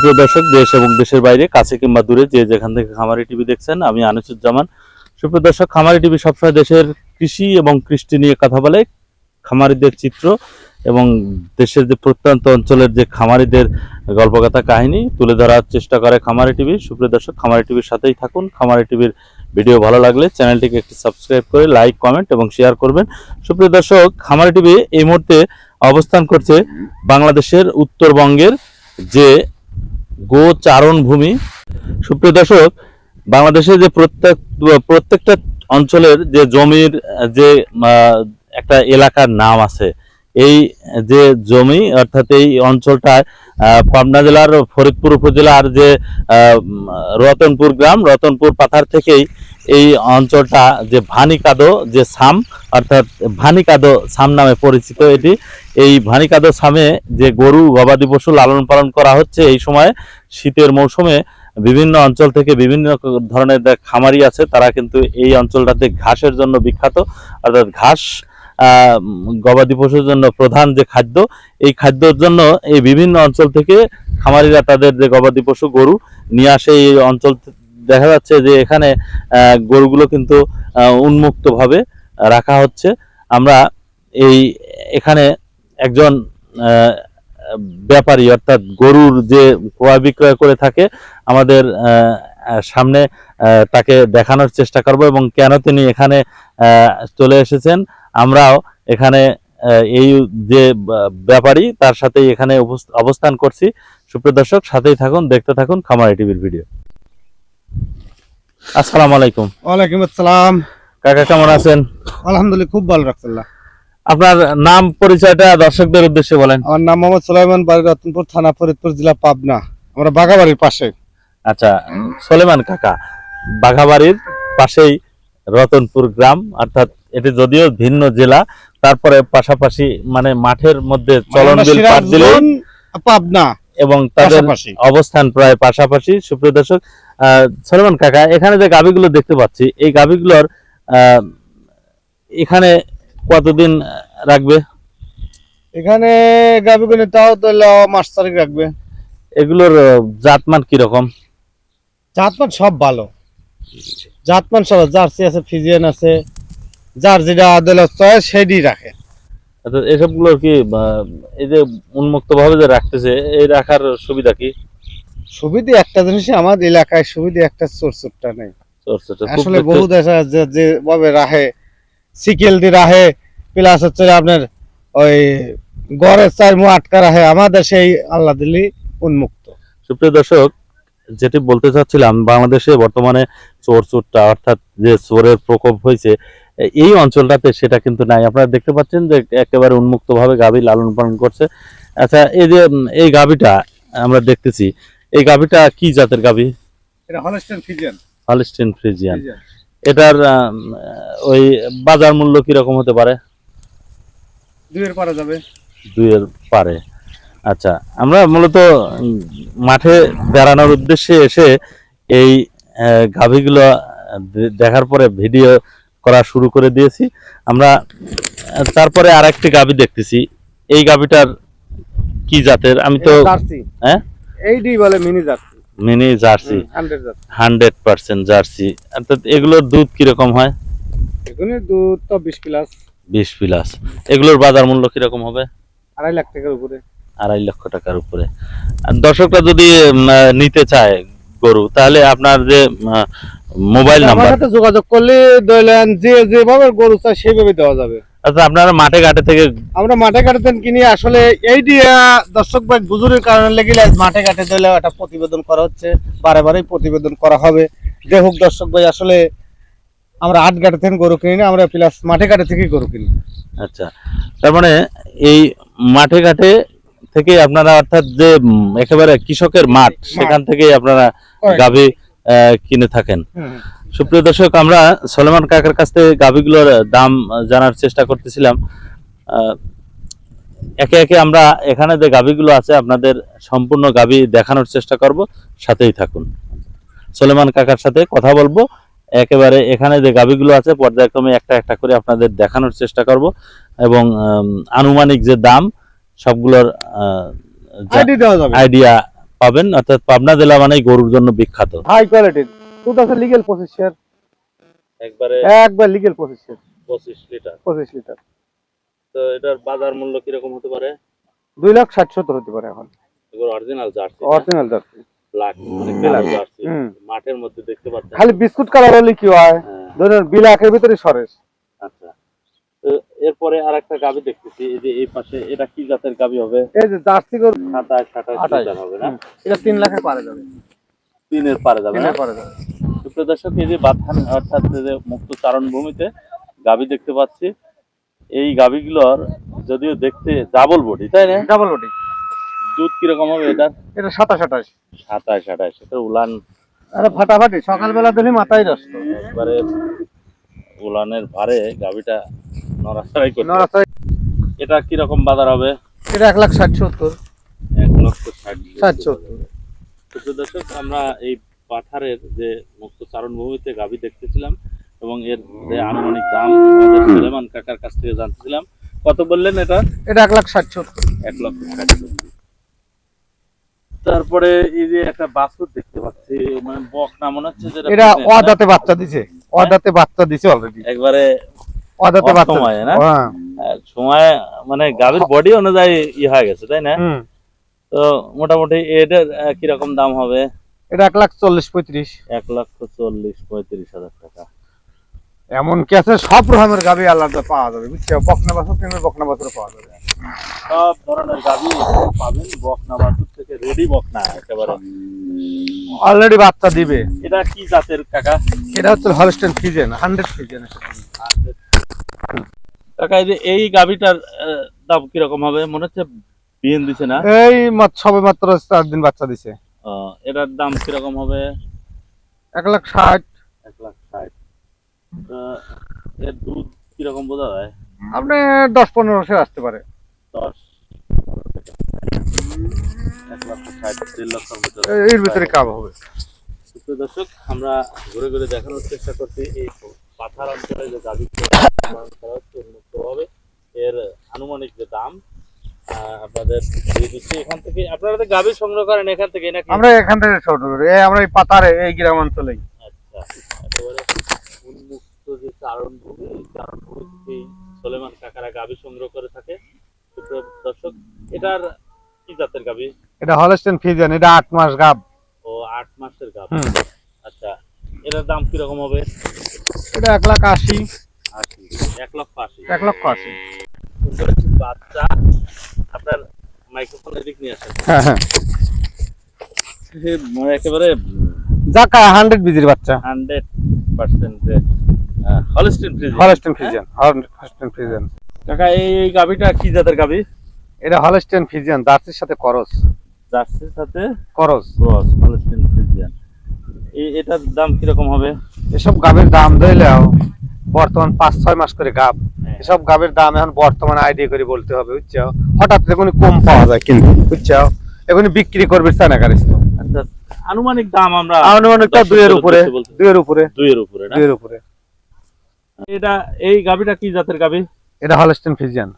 সুপ্রিয় দর্শক, দেশ এবং দেশের বাইরে, কাছে কিংবা দূরে, যে যেখান থেকে খামারি টিভি দেখছেন, আমি আনিসুজ্জামান। সুপ্রিয় দর্শক, খামারি টিভি সবসময় দেশের কৃষি এবং কৃষ্টি নিয়ে কথা বলে। খামারিদের চিত্র এবং দেশের যে প্রত্যন্ত অঞ্চলের যে খামারিদের গল্পকথা কাহিনী তুলে ধরার চেষ্টা করে খামারি টিভি। সুপ্রিয় দর্শক, খামারি টিভির সাথেই থাকুন। খামারি টিভির ভিডিও ভালো লাগলে চ্যানেলটিকে একটি সাবস্ক্রাইব করে লাইক, কমেন্ট এবং শেয়ার করবেন। সুপ্রিয় দর্শক, খামারি টিভি এই মুহূর্তে অবস্থান করছে বাংলাদেশের উত্তরবঙ্গের যে গো চারণ ভূমি। সুপ্রিয় দর্শক, বাংলাদেশে যে প্রত্যেক, প্রত্যেকটা অঞ্চলের যে জমির, যে একটা এলাকার নাম আছে, এই যে জমি, অর্থাৎ এই অঞ্চলটায় পাবনা জেলার, ফরিদপুর উপজেলার যে রতনপুর গ্রাম, রতনপুর পাথার থেকেই এই অঞ্চলটা যে ভানিকাদো যে সাম অর্থাৎ ভানিকাদো সাম নামে পরিচিত এটি, এই ভানিকাদো সামে যে গরু গবাদি পশু লালন পালন করা হচ্ছে, এই সময় শীতের মৌসুমে বিভিন্ন অঞ্চল থেকে বিভিন্ন ধরনের খামারি আছে, তারা কিন্তু এই অঞ্চলটাতে ঘাসের জন্য বিখ্যাত। অর্থাৎ ঘাস গবাদি পশুর জন্য প্রধান যে খাদ্য, এই খাদ্যর জন্য এই বিভিন্ন অঞ্চল থেকে খামারিরা তাদের যে গবাদি পশু গরু নিয়ে আসে এই অঞ্চল দেখা যাচ্ছে যে এখানে গরুগুলো কিন্তু উন্মুক্তভাবে রাখা হচ্ছে। আমরা এই এখানে একজন ব্যাপারী অর্থাৎ গরুর যে ক্রয় বিক্রয় করে থাকে, আমাদের সামনে তাকে দেখানোর চেষ্টা করব এবং কেন তিনি এখানে চলে এসেছেন। আমরাও এখানে এই যে ব্যাপারী, তার সাথেই এখানে অবস্থান করছি। সুপ্রিয় দর্শক, সাথেই থাকুন, দেখতে থাকুন খামারি টিভির ভিডিও। আসসালামু আলাইকুম। ওয়ালাইকুম আসসালাম। কাকা কেমন আছেন? আলহামদুলিল্লাহ খুব ভালো রাখছিল্লাহ আপনার নাম পরিচয়টা দর্শকদের উদ্দেশ্যে বলেন। আমার নাম মোহাম্মদ সুলাইমান বাড়ি রতনপুর থানা ফরিদপুর জেলা পাবনা। আমরা বাগাবাড়ির পাশে। আচ্ছা সোলেমান কাকা বাঘাবাড়ির পাশেই রতনপুর গ্রাম অর্থাৎ এটি যদিও ভিন্ন জেলা তারপরে পাশাপাশি মানে মাঠের মধ্যে চলন বিল দিলে পাবনা। এবং তাদের অবস্থান প্রায় পাশাপাশি। সুপ্রিয় দর্শক সলমান কাকা এখানে যে গাবিগুলো দেখতে পাচ্ছি এই গাবিগুলোর আহ, এখানে কতদিন রাখবে? এখানে গাবিগুনি তাও তো মাস তারিখ রাখবে। এগুলোর জাতমান কীরকম? জাতমান সব ভালো। জাতমান সব জার্সি আছে ফিজিয়ান আছে। যার যেটা চয়েস সেটি রাখে। অর্থাৎ এসবগুলোর কি এই যে উন্মুক্ত ভাবে যে রাখতেছে এই রাখার সুবিধা কি? সুবিধা একটা জিনিসই আমাদের এলাকায় সুবিধা একটা চোর চোরটা নেই। আসলে বহু যে যেভাবে রাহে সিকেল দিয়ে রাহে প্লাস হচ্ছে আপনার ওই গড়ের চার মু আটকা রাহে আমাদের সেই আল্লাহ দিল্লি উন্মুক্ত। সুপ্রিয় দর্শক যেটি বলতে চাচ্ছিলাম বাংলাদেশে বর্তমানে চোর চোরটা অর্থাৎ যে চোরের প্রকোপ হয়েছে এই অঞ্চলটাতে সেটা কিন্তু নাই। আপনারা দেখতে পাচ্ছেন যে একেবারে উন্মুক্ত ভাবে গাভী লালন পালন করছে। আচ্ছা এই যে এই গাভীটা আমরা দেখতেছি এই গাভীটা কি জাতের গাভী? এটা হলস্টেন ফিজিয়ান হলিস্টিন ফ্রিজিয়ান এটার ওই বাজার মূল্য কীরকম হতে পারে? দুইয়ের পারা যাবে। দুইয়ের পারে। আচ্ছা আমরা মূলত মাঠে বেড়ানোর উদ্দেশ্যে এসে এই গাভীগুলো দেখার পরে ভিডিও করা শুরু করে দিয়েছি। আমরা তারপরে আর একটি গাভী দেখতেছি। এই গাভীটার কি জাতের? আমি তো হ্যাঁ? এইটি বলে mini Jersey. Mini Jersey. Hundred percent Jersey. অর্থাৎ এগুলোর দুধ কীরকম হয়? দুধ তো বিশ প্লাস বিশ প্লাস এগুলোর বাজার মূল্য কীরকম হবে? আড়াই লাখ টাকার উপরে। আড়াই লক্ষ টাকার উপরে। আর দর্শকরা যদি নিতে চায় গরু তাহলে আপনার যে মোবাইল আমার নাম্বার। সাথে যোগাযোগ করলে দইলেন যে যেভাবে গরু চায় সেইভাবে দেওয়া যাবে। আচ্ছা আপনারা মাঠে ঘাটে থেকে আমরা মাঠে কাটাতেন কিনি আসলে এই দিয়া দর্শক ভাই বুজুরের কারণে লেগে মাঠে ঘাটে দিলে একটা প্রতিবেদন করা হচ্ছে বারে বারেই প্রতিবেদন করা হবে। হোক দর্শক ভাই আসলে আমরা আট ঘাটে থেকে গরু কিনি না আমরা প্লাস মাঠে ঘাটে থেকেই গরু কিনি। আচ্ছা তার মানে এই মাঠে ঘাটে থেকে আপনারা অর্থাৎ যে একেবারে কৃষকের মাঠ সেখান থেকেই আপনারা গাভী কিনে থাকেন। সুপ্রিয় দর্শক আমরা সলেমান কাকার কাছ থেকে গাভীগুলোর দাম জানার চেষ্টা করতেছিলাম। একে একে আমরা এখানে যে গাভীগুলো আছে আপনাদের সম্পূর্ণ গাভী দেখানোর চেষ্টা করব। সাথেই থাকুন। সলেমান কাকার সাথে কথা বলব। একেবারে এখানে যে গাভীগুলো আছে পর্যায়ক্রমে একটা একটা করে আপনাদের দেখানোর চেষ্টা করব এবং আনুমানিক যে দাম সবগুলোর আইডিয়া পাবেন অর্থাৎ পাবনা জেলা মানেই গরুর জন্য বিখ্যাত। হাই কোয়ালিটির দুধ আছে লিগেল পঁচিশ শেয়ার একবারে একবার লিগেল পঁচিশ শেয়ার পঁচিশ লিটার পঁচিশ লিটার তো এটার বাজার মূল্য কীরকম হতে পারে? দুই লাখ ষাট সত্তর হতে পারে এখন। এগুলো original Jersey original Jersey. Black মানে। জার্সি। মাঠের মধ্যে দেখতে পাচ্ছেন। খালি বিস্কুট কালার হলে কি হয়? হ্যাঁ, ধরুন বিলাকের ভিতরে সরেস। তো এরপরে আর একটা গাবি দেখতেছি এই যে এই পাশে এটা কি জাতের গাবি হবে? এই যে জার্সি গরু। সাতাশ সাতাশ আঠাশ। লিটার হবে না? এটা তিন লাখে পারে যাবে। তিনের পারে যাবে না? পারে যাবে। সুপ্রিয় দর্শক এই যে বাথান অর্থাৎ যে মুক্ত চারণ ভূমিতে গাবি দেখতে পাচ্ছি। এই গাবিগুলোর যদিও দেখতে ডাবল বডি তাই না? ডাবল বডি দুধ কীরকম হবে এটা এটা সাতাশ আঠাশ। সাতাশ আঠাশ এটা উলান। আরে ফাটাফাটি সকালবেলা দিলে মাথায় রস্ত একবারে উলানের ভারে গাবিটা নড়াচড়াই এটা কীরকম বাজার হবে? এটা এক লাখ ষাট সত্তর। এক লক্ষ ষাট ষাট সত্তর। সুপ্রিয় দর্শক আমরা এই পাথারের যে মুক্ত গাভী দেখতেছিলাম এবং এর যে আনুমানিক দাম সুলেমান কাকার কাছ থেকে জানতেছিলাম। কত বললেন এটা? এটা এক লাখ ষাট সত্তর। এক লক্ষ ষাট হাজার। তারপরে এই যে একটা বাছুর দেখতে পাচ্ছি মানে বক না মনে হচ্ছে যেটা এটা অদাতে বাচ্চা দিছে। অদাতে বাচ্চা দিছে অলরেডি একবারে অদাতে বাচ্চা অসময়ে না? হ্যাঁ। সময় মানে গাভীর বডি অনুযায়ী ই হয়ে গেছে তাই না? তো মোটামুটি এটার কীরকম দাম হবে? এটা এক লাখ চল্লিশ পঁয়ত্রিশ। এক লক্ষ চল্লিশ পঁয়ত্রিশ হাজার টাকা। এমন কি আছে সব রকমের গাবি আলাদা পাওয়া যাবে বুঝছ? বকনা বাছুর কিনবে বকনা বাছুর পাওয়া যাবে। সব ধরনের গাভী পাবেন বকনা বাছুর থেকে রেডি বকনা একেবারে। অলরেডি বাচ্চা দিবে। এটা কি জাতের কাকা? এটা হচ্ছে হলস্টেন ফিজেন হান্ড্রেড ফিজেন কাকা এই গাভীটার দাম কীরকম হবে? মনে হচ্ছে বিয়েন দিছে না? এই সবে মাত্র চার দিন বাচ্চা দিছে। এটার দাম কীরকম হবে? এক লাখ ষাট। এক লাখ ষাট। এর দুধ কীরকম বোঝা যায়? আপনি দশ পনেরোশো আসতে পারে। দশ। এর ভিতরে কাব হবে। দর্শক আমরা ঘুরে ঘুরে দেখানোর চেষ্টা করছি এই পাথার অঞ্চলে যে গাভী হচ্ছে উন্মুক্তভাবে এর আনুমানিক যে দাম আপনাদের দিয়ে দিচ্ছি এখান থেকে। আপনারা তো গাভী সংগ্রহ করেন এখান থেকে নাকি? আমরা এখান থেকে করি। আমরা এই পাতারে এই গ্রাম অঞ্চলেই। আচ্ছা একেবারে উন্মুক্ত যে চারণ ভূমি এই চারণ ভূমি থেকেই সোলেমান কাকারা গাভী সংগ্রহ করে থাকে। দর্শক এটার কি জাতের গাভী? এটা হলস্টেন ফিজেন এটা আট মাস গাব। ও আট মাসের হুম। আচ্ছা এটার দাম কীরকম হবে? এটা এক লাখ আশি। এক লক্ষ আশি। এক লক্ষ আশি। সুন্দর একটি বাচ্চা আপনার মাইক্রোফোন এদিক নিয়ে আসেন। হ্যাঁ হ্যাঁ। মানে একেবারে জাকা হান্ড্রেড বিজির বাচ্চা। Hundred percent Holstein Friesian Holstein Friesian Holstein Friesian কাকা এই গাভিটা কি জাতের গাভি? এটা হলস্টেন ফিজিয়ান জার্সির সাথে করস। জার্সির সাথে করস। ক্রস হলস্টিন ফ্রিজিয়ান এটার দাম কীরকম হবে? এসব গাবের দাম ধরলেও বর্তমান পাঁচ ছয় মাস করে গাব। হ্যাঁ। এসব গাবের দাম এখন বর্তমান আইডিয়া করে বলতে হবে বুঝছ? হঠাৎ এখনই কম পাওয়া যায় কিন্তু বুঝছ? এখনই বিক্রি করবে চায়না গাড়িস তো আচ্ছা আনুমানিক দাম আমরা আনুমানিকটা দুইয়ের উপরে বলছি। দুইয়ের উপরে। দুইয়ের উপরে না? দুইয়ের উপরে। এটা এই গাভিটা কি জাতের গাবি? এটা Holstein Friesian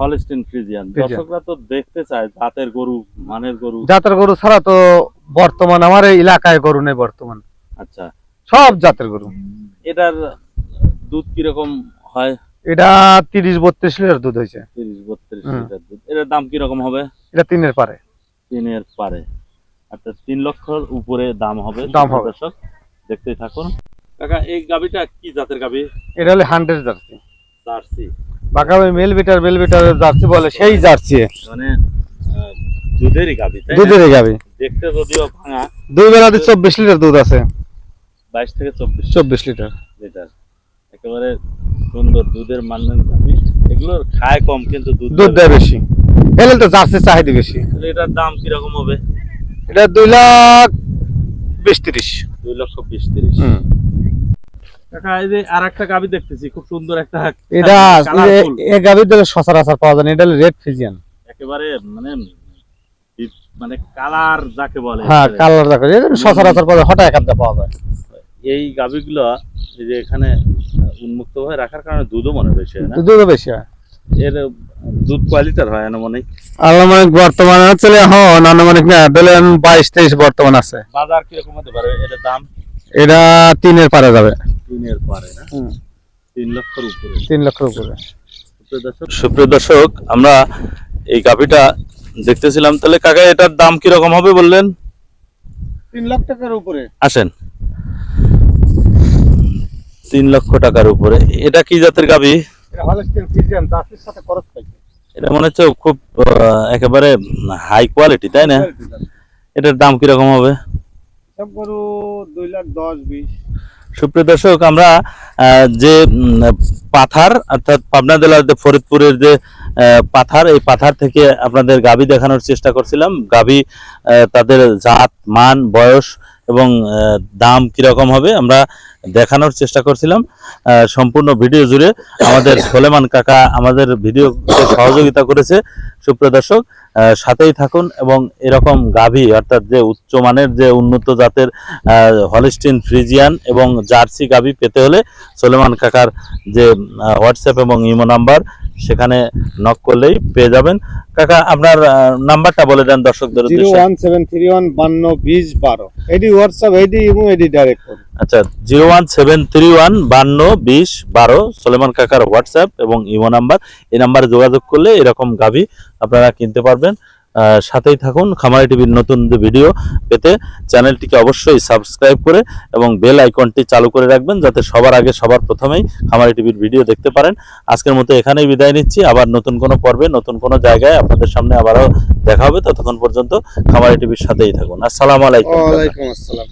Holstein Friesian Friesian. দর্শকরা তো দেখতে চায় জাতের গরু মানের গরু। জাতের গরু ছাড়া তো বর্তমান আমার এই এলাকায় গরু নেই বর্তমান। আচ্ছা। সব জাতের গরু। এটার দুধ কীরকম হয়? এটা তিরিশ বত্রিশ লিটার দুধ হয়েছে। তিরিশ বত্রিশ লিটার দুধ। এটার দাম কীরকম হবে? এটা তিনের পারে। তিনের পারে। আচ্ছা তিন লক্ষর উপরে দাম হবে দাম হবে। দর্শক দেখতেই থাকুন। কাকা এই গাভিটা কি জাতের গাভি? এটা হলে হান্ড্রেড জার্সি। জার্সি। বাঁকাবে মেল বিটার বেল বিটার জার্সি বলে সেই জার্সি। মানে দুধেরই গাভি তাই দুধের গাবি দেখতে যদিও ভাঙা দুই বেলাতে চব্বিশ লিটার দুধ আছে। বাইশ থেকে চব্বিশ চব্বিশ লিটার। লিটার। একেবারে সুন্দর দুধের মানের গাভি এগুলোর খায় কম কিন্তু দুধ দুধ দেয় বেশি। এলে তো জার্সি চাহিদা বেশি। এটার দাম কীরকম হবে? এটা দুই লাখ বিশ তিরিশ। দুই লক্ষ বিশ তিরিশ। কাকা এই যে আর একটা গাভি দেখতেছি খুব সুন্দর একটা এটা colourful, এ দিলে সচরাচর পাওয়া যায় না এটা রেড ফিজিয়ান একেবারে মানে মানে কালার যাকে বলে। হ্যাঁ কালার সচরাচর পাওয়া যায় হঠাৎ পাওয়া যায়। এই গাভিগুলো এই যে এখানে উন্মুক্ত ভাবে রাখার কারণে দুধও মনে বেশি হয় না? দুধও বেশি হয়। এর দুধ কোয়ালিটার হয় আনুমানিক? আনুমানিক বর্তমানে হচ্ছে এখন আনুমানিক না ধরেন বাইশ তেইশ বর্তমান আছে। বাজার কীরকম হতে পারে? এটার দাম? এটা তিনের পারে যাবে। তিনের পারে না? তিন লক্ষের উপরে। তিন লক্ষের উপরে। সুপ্রিয় দর্শক- সুপ্রিয় দর্শক আমরা এই গাভিটা দেখতেছিলাম। তাহলে কাকা এটার দাম কীরকম হবে বললেন? তিন লাখ টাকার উপরে। আসেন। তিন লক্ষ টাকার উপরে। এটা কি জাতের গাভি এটা মনে হচ্ছে খুব একেবারে হাই কোয়ালিটি তাই না? এটার দাম কীরকম হবে? সুপ্রিয় দর্শক আমরা যে পাথার অর্থাৎ পাবনা জেলার যে ফরিদপুরের যে পাথার এই পাথার থেকে আপনাদের গাভী দেখানোর চেষ্টা করছিলাম। গাভী তাদের জাত মান বয়স এবং দাম কীরকম হবে আমরা দেখানোর চেষ্টা করছিলাম। সম্পূর্ণ ভিডিও জুড়ে আমাদের সোলেমান কাকা আমাদের ভিডিও সহযোগিতা করেছে। সুপ্রিয় দর্শক সাথেই থাকুন এবং এরকম গাভী, অর্থাৎ যে উচ্চমানের যে উন্নত জাতের হলিস্টিন ফ্রিজিয়ান এবং জার্সি গাভী পেতে হলে সোলেমান কাকার যে হোয়াটসঅ্যাপ এবং ইমো নাম্বার সেখানে নক করলেই পেয়ে যাবেন। কাকা আপনার নাম্বারটা বলে দেন দর্শকদের zero one seven three one বান্ন বিশ বারো। এডি হোয়াটসঅ্যাপ এডি এবং এডি ডাইরেক্ট করুন। আচ্ছা zero one seven three one বান্ন বিশ বারো সোলেমান কাকার হোয়াটসঅ্যাপ এবং ইমো নাম্বার। এই নাম্বারে যোগাযোগ করলে এরকম গাভী আপনারা কিনতে পারবেন। সাথেই থাকুন। খামারি টিভির নতুন ভিডিও পেতে চ্যানেলটিকে অবশ্যই সাবস্ক্রাইব করে এবং বেল আইকনটি চালু করে রাখবেন, যাতে সবার আগে সবার প্রথমেই খামারি টিভির ভিডিও দেখতে পারেন। আজকের মতো এখানেই বিদায় নিচ্ছি। আবার নতুন কোনো পর্বে, নতুন কোনো জায়গায় আপনাদের সামনে আবারও দেখা হবে। ততক্ষণ পর্যন্ত খামারি টিভির সাথেই থাকুন। আসসালামু আলাইকুম। আসসালাম।